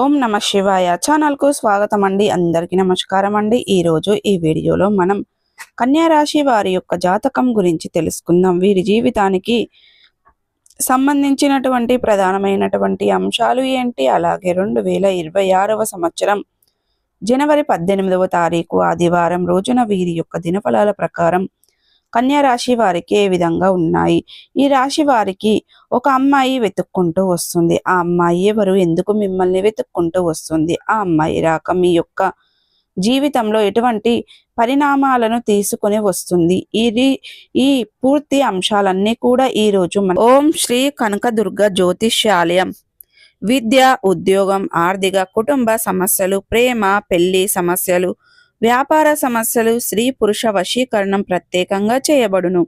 ఓం నమ శివాయ ఛానల్కు స్వాగతం అండి అందరికీ నమస్కారం అండి ఈరోజు ఈ వీడియోలో మనం కన్యా రాశి వారి యొక్క జాతకం గురించి తెలుసుకుందాం. వీరి జీవితానికి సంబంధించినటువంటి ప్రధానమైనటువంటి అంశాలు ఏంటి? అలాగే రెండు వేల ఇరవై ఆరవ సంవత్సరం జనవరి పద్దెనిమిదవ తారీఖు ఆదివారం రోజున వీరి యొక్క దినఫలాల ప్రకారం కన్యా రాశి వారికి ఏ విధంగా ఉన్నాయి? ఈ రాశి వారికి ఒక అమ్మాయి వెతుక్కుంటూ వస్తుంది. ఆ అమ్మాయి ఎవరు? ఎందుకు మిమ్మల్ని వెతుక్కుంటూ వస్తుంది? ఆ అమ్మాయి రాక మీ యొక్క జీవితంలో ఎటువంటి పరిణామాలను తీసుకొని వస్తుంది? ఇది ఈ పూర్తి అంశాలన్నీ కూడా ఈ రోజు ఓం శ్రీ కనకదుర్గ జ్యోతిష్యాలయం. విద్య ఉద్యోగం ఆర్థిక కుటుంబ సమస్యలు ప్రేమ పెళ్ళి సమస్యలు వ్యాపార సమస్యలు స్త్రీ పురుష వశీకరణం ప్రత్యేకంగా చేయబడును.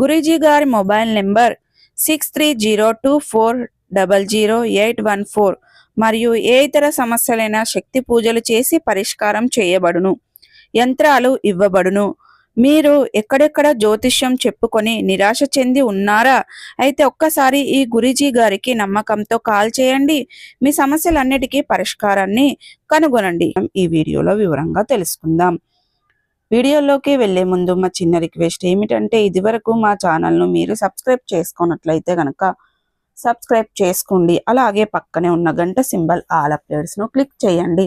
గురూజీ గారి mobile number six three zero two four double zero eight one four మరియు ఏ ఇతర సమస్యలైన శక్తి పూజలు చేసి పరిష్కారం చేయబడును. యంత్రాలు ఇవ్వబడును. మీరు ఎక్కడెక్కడ జ్యోతిష్యం చెప్పుకొని నిరాశ చెంది ఉన్నారా? అయితే ఒక్కసారి ఈ గురూజీ గారికి నమ్మకంతో కాల్ చేయండి. మీ సమస్యలన్నిటికీ పరిష్కారాన్ని కనుగొనండి. ఈ వీడియోలో వివరంగా తెలుసుకుందాం. వీడియోలోకి వెళ్ళే ముందు మా చిన్న రిక్వెస్ట్ ఏమిటంటే ఇదివరకు మా ఛానల్ను మీరు సబ్స్క్రైబ్ చేసుకున్నట్లయితే కనుక సబ్స్క్రైబ్ చేసుకోండి. అలాగే పక్కనే ఉన్న గంట సింబల్ ఆల్ అప్డేట్స్ను క్లిక్ చేయండి.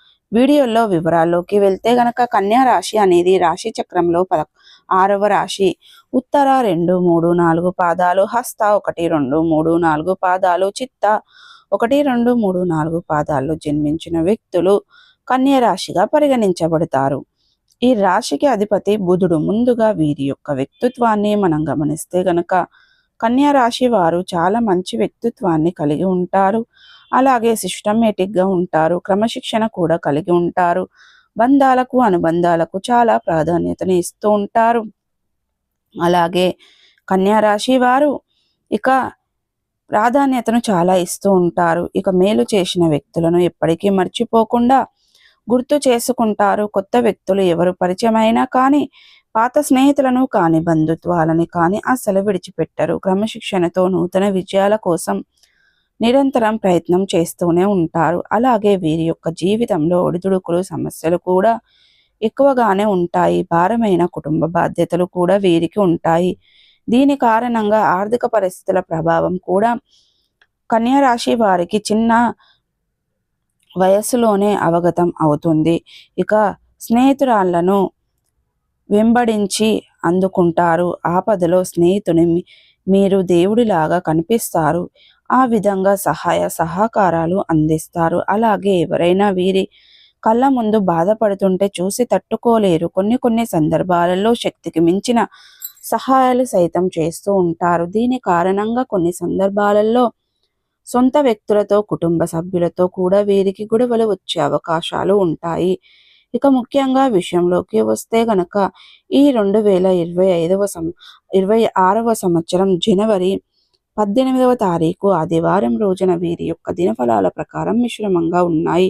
వీడియోలో వివరాల్లోకి వెళ్తే గనక కన్యా రాశి అనేది రాశి చక్రంలో పద ఆరవ రాశి. ఉత్తర రెండు మూడు నాలుగు పాదాలు హస్త ఒకటి రెండు మూడు నాలుగు పాదాలు చిత్త ఒకటి రెండు మూడు నాలుగు పాదాల్లో జన్మించిన వ్యక్తులు కన్యా రాశిగా పరిగణించబడతారు. ఈ రాశికి అధిపతి బుధుడు. ముందుగా వీరి యొక్క వ్యక్తిత్వాన్ని మనం గమనిస్తే గనక కన్యా రాశి వారు చాలా మంచి వ్యక్తిత్వాన్ని కలిగి ఉంటారు. అలాగే సిస్టమేటిక్గా ఉంటారు. క్రమశిక్షణ కూడా కలిగి ఉంటారు. బంధాలకు అనుబంధాలకు చాలా ప్రాధాన్యతను ఇస్తూ ఉంటారు. అలాగే కన్యా రాశి వారు ఇక ప్రాధాన్యతను చాలా ఇస్తూ ఉంటారు. ఇక మేలు చేసిన వ్యక్తులను ఎప్పటికీ మర్చిపోకుండా గుర్తు చేసుకుంటారు. కొత్త వ్యక్తులు ఎవరు పరిచయమైనా కానీ పాత స్నేహితులను కానీ బంధుత్వాలని కానీ అసలు విడిచిపెట్టరు. క్రమశిక్షణతో నూతన విజయాల కోసం నిరంతరం ప్రయత్నం చేస్తూనే ఉంటారు. అలాగే వీరి యొక్క జీవితంలో ఒడిదుడుకులు సమస్యలు కూడా ఎక్కువగానే ఉంటాయి. భారమైన కుటుంబ బాధ్యతలు కూడా వీరికి ఉంటాయి. దీని కారణంగా ఆర్థిక పరిస్థితుల ప్రభావం కూడా కన్యా రాశి వారికి చిన్న వయస్సులోనే అవగతం అవుతుంది. ఇక స్నేహితురాళ్ళను వెంబడించి అందుకుంటారు. ఆపదలో స్నేహితుని మీరు దేవుడిలాగా కనిపిస్తారు. ఆ విధంగా సహాయ సహకారాలు అందిస్తారు. అలాగే ఎవరైనా వీరి కళ్ళ ముందు బాధపడుతుంటే చూసి తట్టుకోలేరు. కొన్ని కొన్ని సందర్భాలలో శక్తికి మించిన సహాయాలు సైతం చేస్తూ ఉంటారు. దీని కారణంగా కొన్ని సందర్భాలలో సొంత వ్యక్తులతో కుటుంబ సభ్యులతో కూడా వీరికి గొడవలు వచ్చే అవకాశాలు ఉంటాయి. ఇక ముఖ్యంగా విషయంలోకి వస్తే గనక ఈ రెండు వేల ఇరవై ఐదవ సం ఇరవై ఆరవ సంవత్సరం జనవరి పద్దెనిమిదవ తారీఖు ఆదివారం రోజున వీరి యొక్క దినఫలాల ప్రకారం మిశ్రమంగా ఉన్నాయి.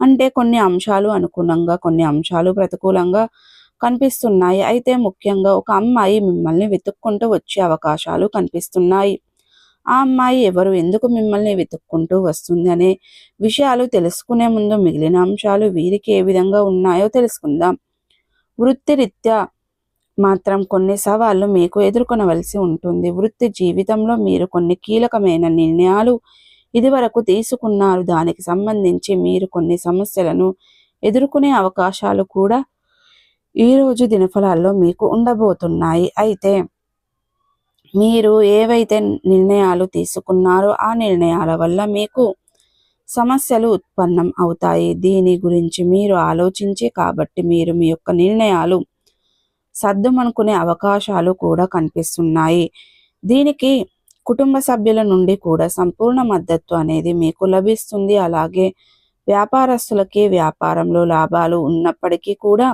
అంటే కొన్ని అంశాలు అనుకూలంగా కొన్ని అంశాలు ప్రతికూలంగా కనిపిస్తున్నాయి. అయితే ముఖ్యంగా ఒక అమ్మాయి మిమ్మల్ని వెతుక్కుంటూ వచ్చే అవకాశాలు కనిపిస్తున్నాయి. ఆ అమ్మాయి ఎవరు ఎందుకు మిమ్మల్ని వెతుక్కుంటూ వస్తుంది అనే విషయాలు తెలుసుకునే ముందు మిగిలిన అంశాలు వీరికి ఏ విధంగా ఉన్నాయో తెలుసుకుందాం. వృత్తిరీత్యా మాత్రం కొన్ని సవాళ్ళు మీకు ఎదుర్కొనవలసి ఉంటుంది. వృత్తి జీవితంలో మీరు కొన్ని కీలకమైన నిర్ణయాలు ఇదివరకు తీసుకున్నారు. దానికి సంబంధించి మీరు కొన్ని సమస్యలను ఎదుర్కొనే అవకాశాలు కూడా ఈ రోజు దినఫలాల్లో మీకు ఉండబోతున్నాయి. అయితే మీరు ఏవైతే నిర్ణయాలు తీసుకున్నారో ఆ నిర్ణయాల వల్ల మీకు సమస్యలు ఉత్పన్నం అవుతాయి. దీని గురించి మీరు ఆలోచించి కాబట్టి మీరు మీ యొక్క నిర్ణయాలు సర్దుమనుకునే అవకాశాలు కూడా కనిపిస్తున్నాయి. దీనికి కుటుంబ సభ్యుల నుండి కూడా సంపూర్ణ మద్దతు అనేది మీకు లభిస్తుంది. అలాగే వ్యాపారస్తులకి వ్యాపారంలో లాభాలు ఉన్నప్పటికీ కూడా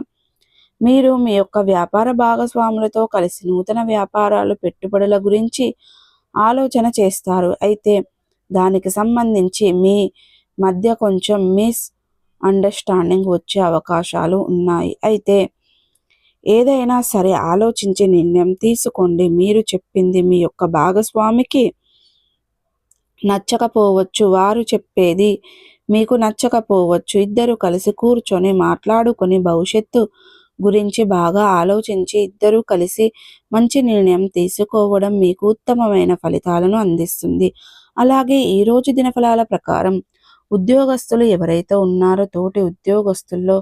మీరు మీ యొక్క వ్యాపార భాగస్వాములతో కలిసి నూతన వ్యాపారాలు పెట్టుబడుల గురించి ఆలోచన చేస్తారు. అయితే దానికి సంబంధించి మీ మధ్య కొంచెం మిస్ అండర్స్టాండింగ్ వచ్చే అవకాశాలు ఉన్నాయి. అయితే ఏదైనా సరే ఆలోచించి నిర్ణయం తీసుకోండి. మీరు చెప్పింది మీ యొక్క భాగస్వామికి నచ్చకపోవచ్చు వారు చెప్పేది మీకు నచ్చకపోవచ్చు. ఇద్దరు కలిసి కూర్చొని మాట్లాడుకొని భవిష్యత్తు గురించి బాగా ఆలోచించి ఇద్దరూ కలిసి మంచి నిర్ణయం తీసుకోవడం మీకు ఉత్తమమైన ఫలితాలను అందిస్తుంది. అలాగే ఈరోజు దినఫలాల ప్రకారం ఉద్యోగస్తులు ఎవరైతే ఉన్నారో తోటి ఉద్యోగస్తుల్లో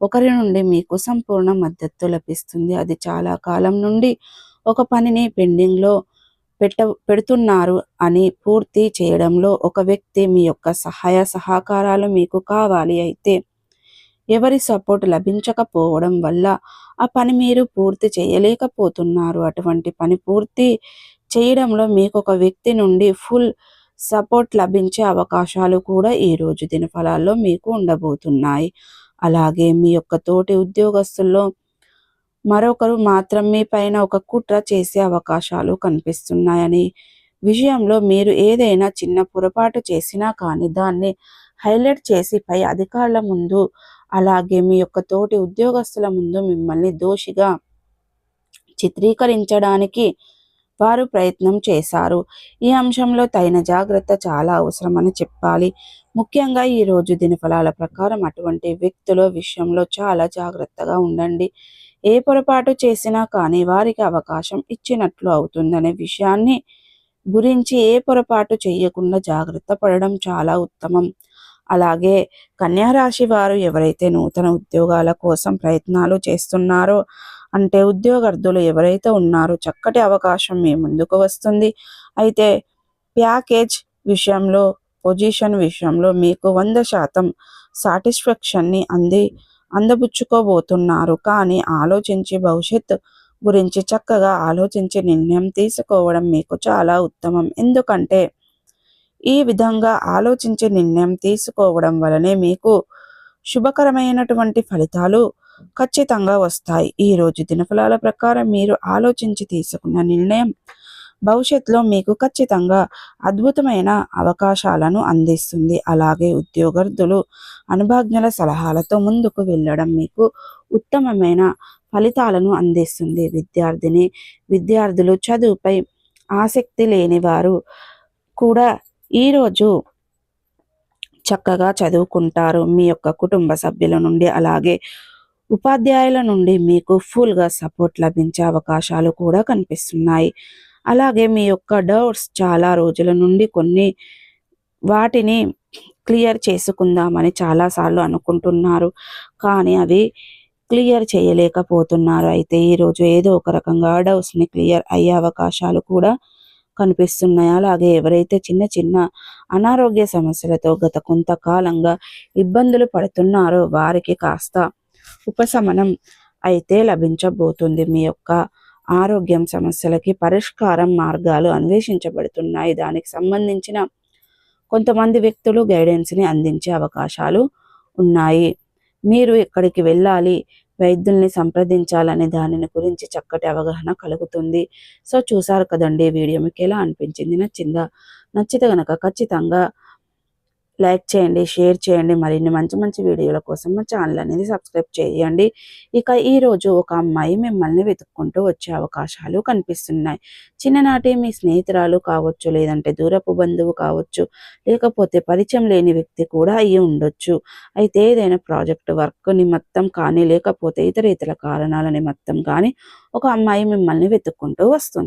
ఒకరి నుండి మీకు సంపూర్ణ మద్దతు లభిస్తుంది. అది చాలా కాలం నుండి ఒక పనిని పెండింగ్లో పెట్ట పెడుతున్నారు అని పూర్తి చేయడంలో ఒక వ్యక్తి మీ యొక్క సహాయ సహకారాలు మీకు కావాలి అయితే ఎవరి సపోర్ట్ లభించకపోవడం వల్ల ఆ పని మీరు పూర్తి చేయలేకపోతున్నారు. అటువంటి పని పూర్తి చేయడంలో మీకు ఒక వ్యక్తి నుండి ఫుల్ సపోర్ట్ లభించే అవకాశాలు కూడా ఈ రోజు దినఫలాల్లో మీకు ఉండబోతున్నాయి. అలాగే మీ యొక్క తోటి ఉద్యోగస్తుల్లో మరొకరు మాత్రం మీ పైన ఒక కుట్ర చేసే అవకాశాలు కనిపిస్తున్నాయని విషయంలో మీరు ఏదైనా చిన్న పొరపాటు చేసినా కానీ దాన్ని హైలైట్ చేసి పై అధికారుల ముందు అలాగే మీ యొక్క తోటి ఉద్యోగస్తుల ముందు మిమ్మల్ని దోషిగా చిత్రీకరించడానికి వారు ప్రయత్నం చేశారు. ఈ అంశంలో తగిన జాగ్రత్త చాలా అవసరమని చెప్పాలి. ముఖ్యంగా ఈ రోజు దినఫలాల ప్రకారం అటువంటి వ్యక్తుల విషయంలో చాలా జాగ్రత్తగా ఉండండి. ఏ పొరపాటు చేసినా కానీ వారికి అవకాశం ఇచ్చినట్లు అవుతుందనే విషయాన్ని గురించి ఏ పొరపాటు చేయకుండా జాగ్రత్త పడడం చాలా ఉత్తమం. అలాగే కన్యారాశి వారు ఎవరైతే నూతన ఉద్యోగాల కోసం ప్రయత్నాలు చేస్తున్నారో అంటే ఉద్యోగార్థులు ఎవరైతే ఉన్నారో చక్కటి అవకాశం మీ ముందుకు వస్తుంది. అయితే ప్యాకేజ్ విషయంలో పొజిషన్ విషయంలో మీకు వంద శాతం సాటిస్ఫాక్షన్ని అంది అందబుచ్చుకోబోతున్నారు. కానీ ఆలోచించి భవిష్యత్ గురించి చక్కగా ఆలోచించి నిర్ణయం తీసుకోవడం మీకు చాలా ఉత్తమం. ఎందుకంటే ఈ విధంగా ఆలోచించి నిర్ణయం తీసుకోవడం వలనే మీకు శుభకరమైనటువంటి ఫలితాలు ఖచ్చితంగా వస్తాయి. ఈ రోజు దినఫలాల ప్రకారం మీరు ఆలోచించి తీసుకున్న నిర్ణయం భవిష్యత్తులో మీకు ఖచ్చితంగా అద్భుతమైన అవకాశాలను అందిస్తుంది. అలాగే ఉద్యోగార్థులు అనుభాజ్ఞుల సలహాలతో ముందుకు వెళ్ళడం మీకు ఉత్తమమైన ఫలితాలను అందిస్తుంది. విద్యార్థిని విద్యార్థులు చదువుపై ఆసక్తి లేని వారు కూడా ఈరోజు చక్కగా చదువుకుంటారు. మీ యొక్క కుటుంబ సభ్యుల నుండి అలాగే ఉపాధ్యాయుల నుండి మీకు ఫుల్గా సపోర్ట్ లభించే అవకాశాలు కూడా కనిపిస్తున్నాయి. అలాగే మీ యొక్క డౌట్స్ చాలా రోజుల నుండి కొన్ని వాటిని క్లియర్ చేసుకుందామని చాలాసార్లు అనుకుంటున్నారు. కానీ అవి క్లియర్ చేయలేకపోతున్నారు. అయితే ఈరోజు ఏదో ఒక రకంగా డౌట్స్ని క్లియర్ అయ్యే అవకాశాలు కూడా కనిపిస్తున్నాయి. అలాగే ఎవరైతే చిన్న చిన్న అనారోగ్య సమస్యలతో గత కొంతకాలంగా ఇబ్బందులు పడుతున్నారో వారికి కాస్త ఉపశమనం అయితే లభించబోతుంది. మీ యొక్క ఆరోగ్యం సమస్యలకి పరిష్కారం మార్గాలు అన్వేషించబడుతున్నాయి. దానికి సంబంధించిన కొంతమంది వ్యక్తులు గైడెన్స్ని అందించే అవకాశాలు ఉన్నాయి. మీరు ఎక్కడికి వెళ్ళాలి వైద్యుల్ని సంప్రదించాలనే దానిని గురించి చక్కటి అవగాహన కలుగుతుంది. సో చూసారు కదండి వీడియో మీకు ఎలా అనిపించింది? నచ్చిందా? నచ్చితే కనుక ఖచ్చితంగా లైక్ చేయండి షేర్ చేయండి. మరిన్ని మంచి మంచి వీడియోల కోసం మా ఛానల్ అనేది సబ్స్క్రైబ్ చేయండి. ఇక ఈరోజు ఒక అమ్మాయి మిమ్మల్ని వెతుక్కుంటూ వచ్చే అవకాశాలు కనిపిస్తున్నాయి. చిన్ననాటి మీ స్నేహితురాలు కావచ్చు లేదంటే దూరపు బంధువు కావచ్చు లేకపోతే పరిచయం లేని వ్యక్తి కూడా అయ్యి ఉండొచ్చు. అయితే ఏదైనా ప్రాజెక్ట్ వర్క్ నిమిత్తం కానీ లేకపోతే ఇతర ఇతర కారణాల నిమిత్తం కానీ ఒక అమ్మాయి మిమ్మల్ని వెతుక్కుంటూ వస్తుంది.